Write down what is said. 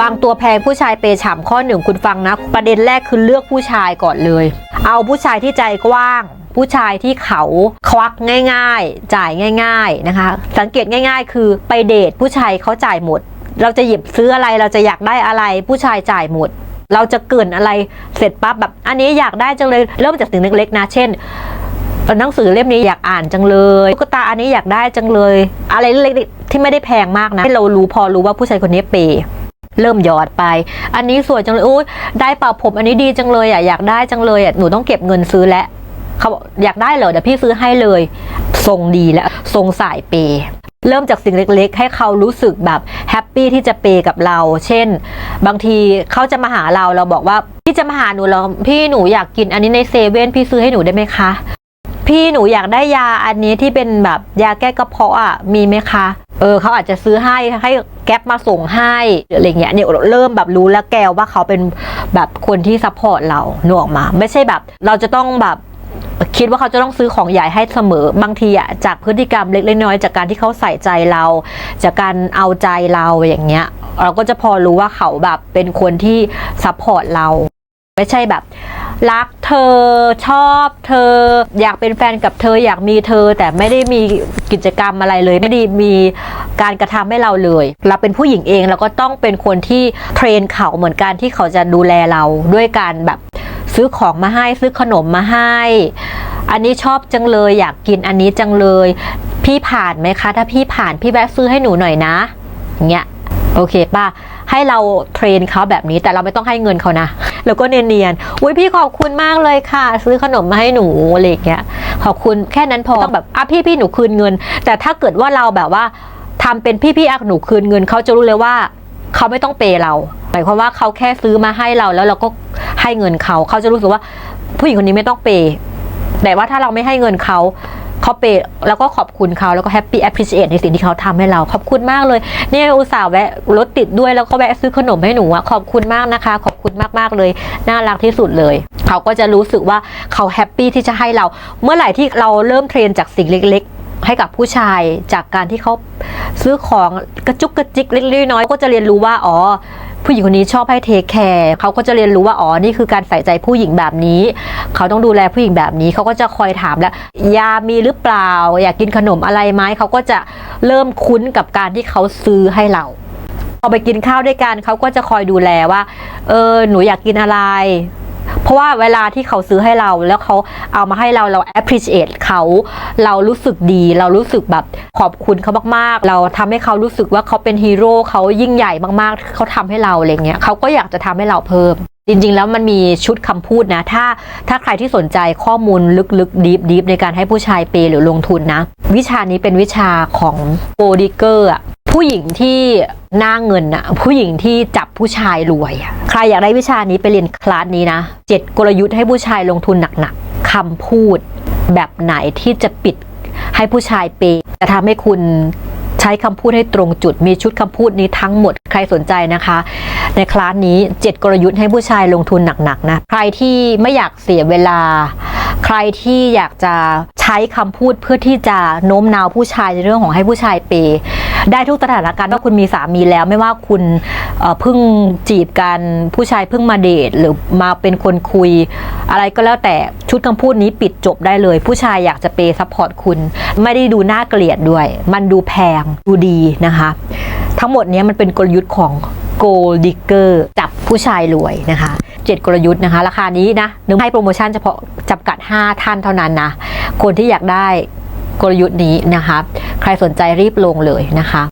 วางตัวแพงผู้ชายเปย์ฉ่ำข้อหนึ่งคุณฟังนะ ประเด็นแรกคือเลือกผู้ชายก่อนเลย เอาผู้ชายที่ใจกว้าง ผู้ชายที่เขาควักง่าย ๆ จ่ายง่าย ๆนะคะ สังเกตง่าย ๆ คือไปเดทผู้ชายเขาจ่ายหมด เราจะหยิบซื้ออะไรเราจะอยากได้อะไร ผู้ชายจ่ายหมด เราจะเกินอะไรเสร็จปั๊บแบบอันนี้อยากได้จังเลยเริ่มจากสิ่งเล็กๆนะเช่นหนังสือเล่มนี้อยากอ่านจังเลยตุ๊กตาอันนี้อยากได้จังเลย อะไรเล็กๆที่ไม่ได้แพงมากนะให้เรารู้พอรู้ว่าผู้ชายคนนี้เปย์ เริ่มหยอดไป อันนี้สวยจังเลยโอ้ยได้เป่าผมอันนี้ดีจังเลยอะอยากได้จังเลยอะหนูต้องเก็บเงินซื้อแล้วเขาบอกอยากได้เหรอเดี๋ยวพี่ซื้อให้เลยทรงดีแล้วทรงสายเปย์เริ่มจากสิ่งเล็กๆ ให้เขารู้สึกแบบแฮปปี้ที่จะเปย์กับเรา เช่น บางทีเขาจะมาหาเราเราบอกว่า พี่จะมาหาหนูแล้วพี่หนูอยากกินอันนี้ในเซเว่นพี่ซื้อให้หนูได้ไหมคะ พี่หนูอยากได้ยาอันนี้ที่เป็นแบบยาแก้กระเพาะอะมีไหมคะ เออเขาอาจจะซื้อให้ให้แก๊ปมาส่งให้หรืออะไรเงี้ยเนี่ยเริ่มแบบรู้แล้วแกวว่าเขาเป็นแบบคนที่ซัพพอร์ตเราหนกออกมา ไม่ใช่แบบ เราจะต้องแบบคิดว่าเขาจะต้องซื้อของใหญ่ให้เสมอบางทีอะจากพฤติกรรมเล็กๆน้อยๆจากการที่เขาใส่ใจเรา จากการเอาใจเราอย่างเงี้ย เราก็จะพอรู้ว่าเขาแบบเป็นคนที่ซัพพอร์ตเรา ไม่ใช่แบบ รักเธอชอบเธอ อยากเป็นแฟนกับเธออยากมีเธอ แต่ไม่ได้มีกิจกรรมอะไรเลย ไม่ได้มีการกระทำให้เราเลย เราเป็นผู้หญิงเองเราก็ต้องเป็นคนที่เทรนเขาเหมือนกันที่เขาจะดูแลเราด้วยการแบบซื้อของมาให้ซื้อขนมมาให้ อันนี้ชอบจังเลยอยากกินอันนี้จังเลย พี่ผ่านไหมคะ ถ้าพี่ผ่านพี่แวะซื้อให้หนูหน่อยนะอย่างเงี้ยโอเคป่ะให้เราเทรนเขาแบบนี้แต่เราไม่ต้องให้เงินเขานะ แล้วก็เนียนๆอุ้ยพี่ขอบคุณมากเลยค่ะ ซื้อขนมมาให้หนูอะไรอย่างเงี้ยขอบคุณแค่นั้นพอต้องแบบอะพี่พี่หนูคืนเงิน แต่ถ้าเกิดว่าเราแบบว่าทำเป็นพี่พี่อะหนูคืนเงินเขาจะรู้เลยว่าเขาไม่ต้องเปย์เราหมายความว่าเขาแค่ซื้อมาให้เราแล้วเราก็ให้เงินเขาเขาจะรู้สึกว่าผู้หญิงคนนี้ไม่ต้องเปย์แต่ว่าถ้าเราไม่ให้เงินเขา เขาเปแล้วก็ขอบคุณเขาแล้วก็แฮปปี้แอพ e ิเ t e ในสิ่งที่เขาทำให้เรา ขอบคุณมากเลย เนี่ยอุตส่าห์แวะรถติดด้วยแล้วก็แวะซื้อขนมให้หนูอะขอบคุณมากนะคะ ขอบคุณมากๆเลย น่ารักที่สุดเลยเขาก็จะรู้สึกว่าเขาแฮปปี้ที่จะให้เรา เมื่อไหร่ที่เราเริ่มเทรนจากสิ่งเล็กๆให้กับผู้ชายจากการที่เขาซื้อของกระจุกกระจิกเล็กๆน้อยก็จะเรียนรู้ว่าอ๋อ ผู้หญิงคนนี้ชอบให้เทคแคร์เขาก็จะเรียนรู้ว่าอ๋อนี่คือการใส่ใจผู้หญิงแบบนี้ เขาต้องดูแลผู้หญิงแบบนี้เขาก็จะคอยถามแล้วยามีหรือเปล่า อยากกินขนมอะไรไหมเขาก็จะเริ่มคุ้นกับการที่เขาซื้อให้เราพอไปกินข้าวด้วยกันเขาก็จะคอยดูแลว่า เออหนูอยากกินอะไร เพราะว่าเวลาที่เขาซื้อให้เราแล้วเขาเอามาให้เราเรา appreciate เขาเรารู้สึกดี เรารู้สึกแบบขอบคุณเขามากๆ เราทำให้เขารู้สึกว่าเขาเป็นฮีโร่เขายิ่งใหญ่มากๆเขาทำให้เราอะไรเงี้ยเขาก็อยากจะทำให้เราเพิ่มจริงๆ แล้วมันมีชุดคำพูดนะ ถ้าถ้าใครที่สนใจข้อมูลลึกๆดีฟดีฟในการให้ผู้ชายเปย์หรือลงทุนนะ วิชานี้เป็นวิชาของโปรดิเกอร์อะ ผู้หญิงที่หน้าเงินอะผู้หญิงที่จับผู้ชายรวยอะใครอยากได้วิชานี้ไปเรียนคลาสนี้นะเจ็ดกลยุทธ์ให้ผู้ชายลงทุนหนักๆคำพูดแบบไหนที่จะปิดให้ผู้ชายเปย์จะทำให้คุณใช้คำพูดให้ตรงจุดมีชุดคำพูดนี้ทั้งหมดใครสนใจนะคะ ในคลาสนี้ 7 กลยุทธ์ให้ผู้ชายลงทุนหนักๆนะใครที่ไม่อยากเสียเวลา ใครที่อยากจะใช้คำพูดเพื่อที่จะโน้มน้าวผู้ชายในเรื่องของให้ผู้ชายเปย์ ได้ทุกสถานการณ์ว่าคุณมีสามีแล้วไม่ว่าคุณเพิ่งจีบกันผู้ชายเพิ่งมาเดทหรือมาเป็นคนคุย อะไรก็แล้วแต่ชุดคำพูดนี้ปิดจบได้เลย ผู้ชายอยากจะเปย์ซัพพอร์ตคุณ ไม่ได้ดูน่าเกลียดด้วย มันดูแพงดูดีนะคะ ทั้งหมดนี้มันเป็นกลยุทธ์ของโกลดิเกอร์จับผู้ชายรวยนะคะเจ็ดกลยุทธ์นะคะ ราคานี้นะนึกให้โปรโมชั่นเฉพาะจำกัด 5 ท่านเท่านั้นนะ คนที่อยากได้ กลยุทธ์นี้นะคะ ใครสนใจรีบลงเลยนะคะ